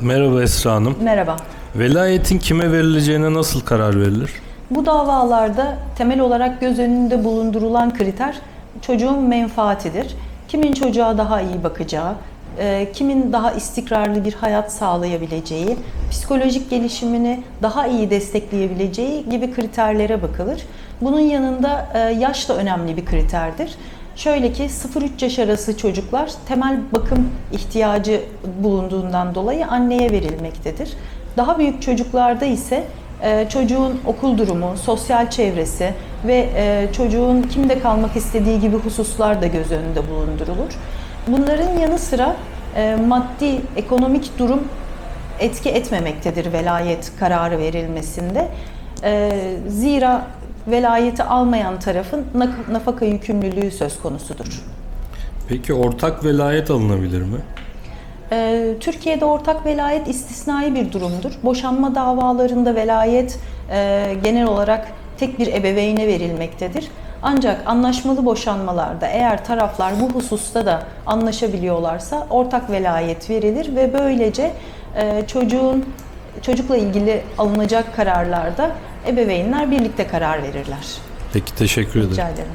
Merhaba Esra Hanım. Merhaba. Velayetin kime verileceğine nasıl karar verilir? Bu davalarda temel olarak göz önünde bulundurulan kriter çocuğun menfaatidir. Kimin çocuğa daha iyi bakacağı, e, kimin daha istikrarlı bir hayat sağlayabileceği, psikolojik gelişimini daha iyi destekleyebileceği gibi kriterlere bakılır. Bunun yanında e, yaş da önemli bir kriterdir. Şöyle ki 0-3 yaş arası çocuklar temel bakım ihtiyacı bulunduğundan dolayı anneye verilmektedir. Daha büyük çocuklarda ise e, çocuğun okul durumu, sosyal çevresi ve e, çocuğun kimde kalmak istediği gibi hususlar da göz önünde bulundurulur. Bunların yanı sıra e, maddi, ekonomik durum etki etmemektedir velayet kararı verilmesinde. Zira velayeti almayan tarafın nafaka yükümlülüğü söz konusudur. Peki ortak velayet alınabilir mi? Ee, Türkiye'de ortak velayet istisnai bir durumdur. Boşanma davalarında velayet e, genel olarak tek bir ebeveyne verilmektedir. Ancak anlaşmalı boşanmalarda eğer taraflar bu hususta da anlaşabiliyorlarsa ortak velayet verilir ve böylece e, çocuğun çocukla ilgili alınacak kararlarda ebeveynler birlikte karar verirler. Peki teşekkür ederim. Rica ederim.